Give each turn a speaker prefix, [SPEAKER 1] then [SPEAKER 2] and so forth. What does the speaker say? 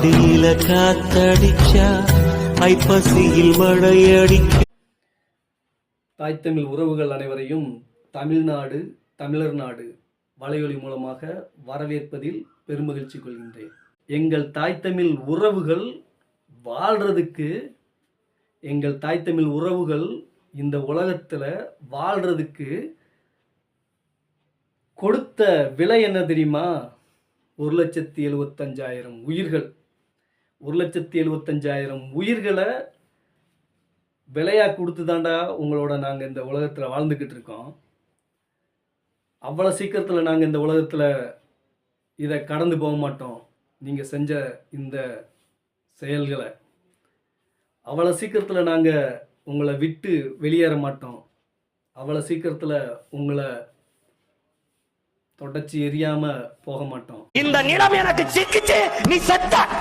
[SPEAKER 1] ஆடியில காத்தடிச்சா ஐப்பசியில் மழையடிக்க
[SPEAKER 2] தாய் தமிழ் உறவுகள் அனைவரையும் தமிழ்நாடு தமிழர் நாடு வலையொலி மூலமாக வரவேற்பதில் பெருமகிழ்ச்சி கொள்கின்றேன். எங்கள் தாய் தமிழ் உறவுகள் வாழ்றதுக்கு எங்கள் தாய் தமிழ் உறவுகள் இந்த உலகத்தில் வாழ்றதுக்கு கொடுத்த விலை என்ன தெரியுமா? ஒரு லட்சத்தி எழுபத்தஞ்சாயிரம் உயிர்கள். ஒரு லட்சத்தி எழுபத்தஞ்சாயிரம் உயிர்களை விலையா கொடுத்து தாண்டா உங்களோட நாங்கள் இந்த உலகத்தில் வாழ்ந்துக்கிட்டு இருக்கோம். அவ்வளோ சீக்கிரத்தில் நாங்கள் இந்த உலகத்தில் இதை கடந்து போக மாட்டோம். நீங்கள் செஞ்ச இந்த செயல்களை. அவ்வளோ சீக்கிரத்தில் நாங்கள் உங்களை விட்டு வெளியேற மாட்டோம். அவ்வளோ சீக்கிரத்தில் உங்களை தொடச்சி எரியாமல் போக மாட்டோம்.
[SPEAKER 3] இந்த நிலம் எனக்கு சிக்கிச்சு நீ செத்த.